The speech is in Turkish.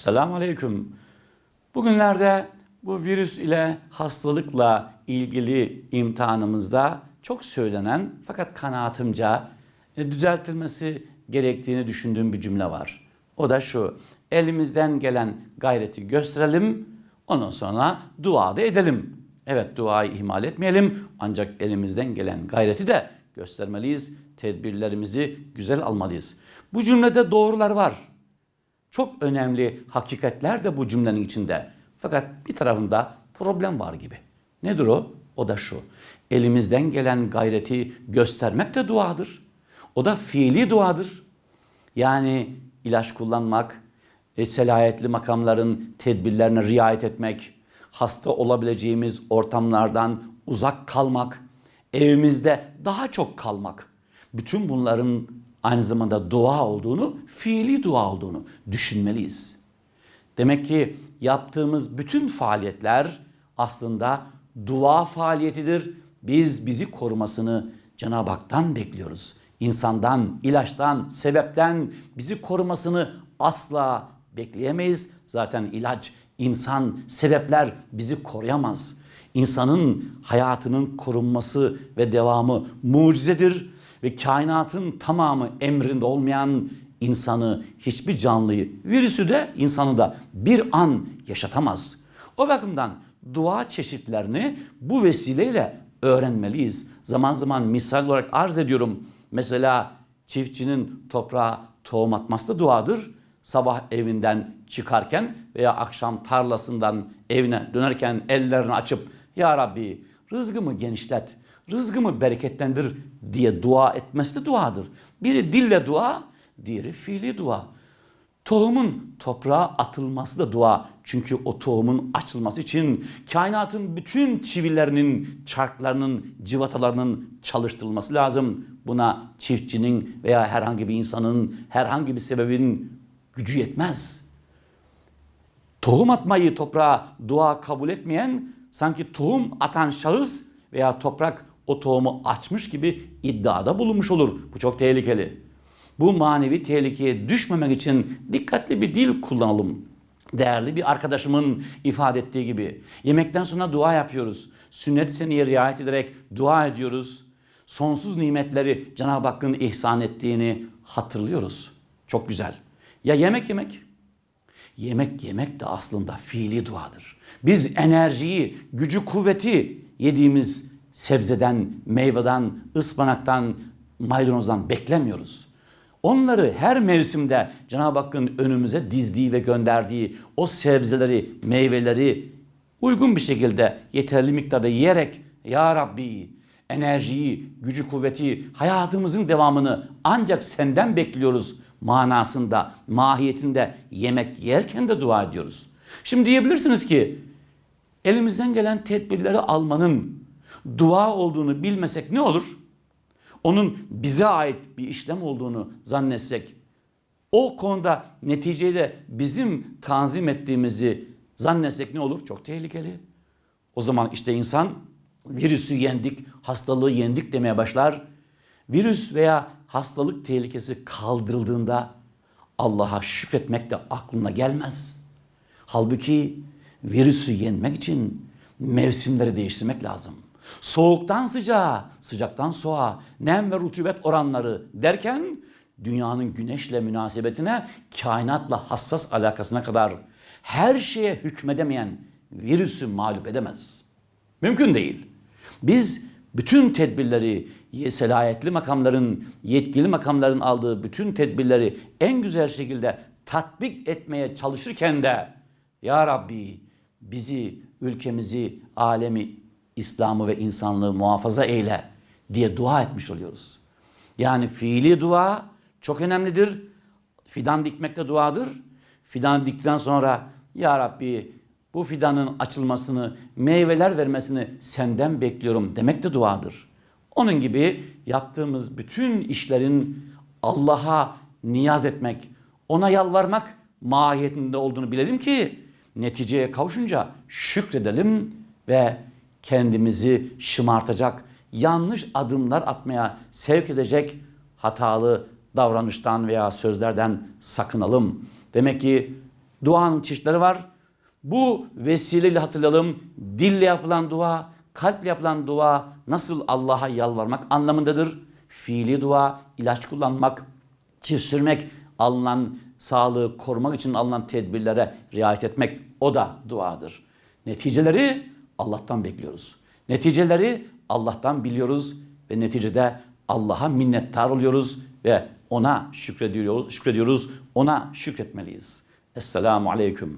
Esselamu Aleyküm. Bugünlerde bu virüs ile hastalıkla ilgili imtihanımızda çok söylenen fakat kanaatimce e, düzeltilmesi gerektiğini düşündüğüm bir cümle var. O da şu. Elimizden gelen gayreti gösterelim. Ondan sonra dua da edelim. Evet duayı ihmal etmeyelim. Ancak elimizden gelen gayreti de göstermeliyiz. Tedbirlerimizi güzel almalıyız. Bu cümlede doğrular var. Çok önemli hakikatler de bu cümlenin içinde. Fakat bir tarafında problem var gibi. Nedir o? O da şu. Elimizden gelen gayreti göstermek de duadır. O da fiili duadır. Yani ilaç kullanmak, e, selahiyetli makamların tedbirlerine riayet etmek, hasta olabileceğimiz ortamlardan uzak kalmak, evimizde daha çok kalmak. Bütün bunların aynı zamanda dua olduğunu, fiili dua olduğunu düşünmeliyiz. Demek ki yaptığımız bütün faaliyetler aslında dua faaliyetidir. Biz bizi korumasını Cenab-ı Hak'tan bekliyoruz. İnsandan, ilaçtan, sebepten bizi korumasını asla bekleyemeyiz. Zaten ilaç, insan, sebepler bizi koruyamaz. İnsanın hayatının korunması ve devamı mucizedir ve kainatın tamamı emrinde olmayan insanı, hiçbir canlıyı, virüsü de insanı da bir an yaşatamaz. O bakımdan dua çeşitlerini bu vesileyle öğrenmeliyiz. Zaman zaman misal olarak arz ediyorum. Mesela çiftçinin toprağa tohum atması da duadır. Sabah evinden çıkarken veya akşam tarlasından evine dönerken ellerini açıp Ya Rabbi rızkımı genişlet, rızkımı bereketlendir diye dua etmesi de duadır. Biri dille dua, diğeri fiili dua. Tohumun toprağa atılması da dua. Çünkü o tohumun açılması için kainatın bütün çivilerinin, çarklarının, civatalarının çalıştırılması lazım. Buna çiftçinin veya herhangi bir insanın, herhangi bir sebebin gücü yetmez. Tohum atmayı toprağa dua kabul etmeyen sanki tohum atan şahıs veya toprak o tohumu açmış gibi iddiada bulunmuş olur. Bu çok tehlikeli. Bu manevi tehlikeye düşmemek için dikkatli bir dil kullanalım. Değerli bir arkadaşımın ifade ettiği gibi yemekten sonra dua yapıyoruz. Sünnet seneye riayet ederek dua ediyoruz. Sonsuz nimetleri Cenab-ı Hakk'ın ihsan ettiğini hatırlıyoruz. Çok güzel. Ya yemek yemek? Yemek yemek de aslında fiili duadır. Biz enerjiyi, gücü, kuvveti yediğimiz sebzeden, meyveden, ıspanaktan, maydanozdan beklemiyoruz. Onları her mevsimde Cenab-ı Hakk'ın önümüze dizdiği ve gönderdiği o sebzeleri, meyveleri uygun bir şekilde yeterli miktarda yiyerek Ya Rabbi enerjiyi, gücü, kuvveti, hayatımızın devamını ancak senden bekliyoruz manasında, mahiyetinde yemek yerken de dua ediyoruz. Şimdi diyebilirsiniz ki elimizden gelen tedbirleri almanın dua olduğunu bilmesek ne olur? Onun bize ait bir işlem olduğunu zannetsek, o konuda neticeyi de bizim tanzim ettiğimizi zannetsek ne olur? Çok tehlikeli. O zaman işte insan virüsü yendik, hastalığı yendik demeye başlar. Virüs veya hastalık tehlikesi kaldırıldığında Allah'a şükretmek de aklına gelmez. Halbuki virüsü yenmek için mevsimleri değiştirmek lazım. Soğuktan sıcağa, sıcaktan soğuğa, nem ve rutubet oranları derken dünyanın güneşle münasebetine, kainatla hassas alakasına kadar her şeye hükmedemeyen virüsü mağlup edemez. Mümkün değil. Biz bütün tedbirleri, selahiyetli makamların, yetkili makamların aldığı bütün tedbirleri en güzel şekilde tatbik etmeye çalışırken de Ya Rabbi bizi, ülkemizi, alemi, İslam'ı ve insanlığı muhafaza eyle diye dua etmiş oluyoruz. Yani fiili dua çok önemlidir. Fidan dikmek de duadır. Fidan diktikten sonra Ya Rabbi bu fidanın açılmasını, meyveler vermesini senden bekliyorum demek de duadır. Onun gibi yaptığımız bütün işlerin Allah'a niyaz etmek, ona yalvarmak mahiyetinde olduğunu bilelim ki neticeye kavuşunca şükredelim ve kendimizi şımartacak, yanlış adımlar atmaya sevk edecek hatalı davranıştan veya sözlerden sakınalım. Demek ki Duanın çeşitleri var. Bu vesileyle hatırlayalım. Dille yapılan dua, kalple yapılan dua nasıl Allah'a yalvarmak anlamındadır. Fiili dua, ilaç kullanmak, çift sürmek, alınan sağlığı korumak için alınan tedbirlere riayet etmek o da duadır. Neticeleri Allah'tan bekliyoruz. Neticeleri Allah'tan biliyoruz ve neticede Allah'a minnettar oluyoruz ve ona şükrediyoruz, şükrediyoruz ona şükretmeliyiz. Esselamu Aleyküm.